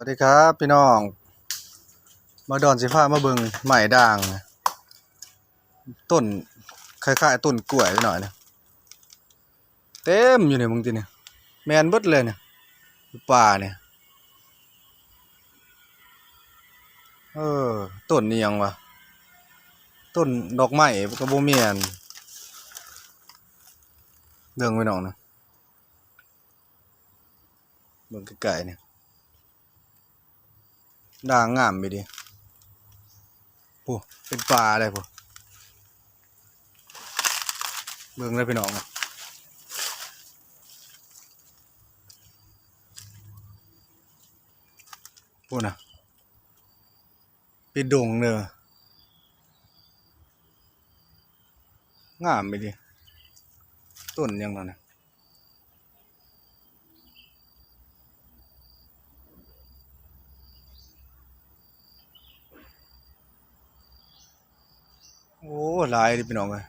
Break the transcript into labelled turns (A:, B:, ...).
A: วัสดีครับพี่น้อง มาดอนสิฟ้ามาเบิงใหม่ด่าง ต้นคล้ายๆต้นกล้วยหน่อยนะเต็มอยู่เนี่ยมึงติเนี่ยแมนเบิดเลยเนี่ยป่าเนี่ยเออต้นนี่ยังวะต้นดอกไม้ก็บ่แม่นเรื่องไปน้องนะเบิ่งไกลๆเนี่ย ด่างงามไปดิโอ้เป็นปลาอะได้พอเบิ่งเลยพี่น้องพูดนะเป็นดงเนอะงามไปดิต้นยังนั่นนะ โอ้หลายดิพี่น้องเลย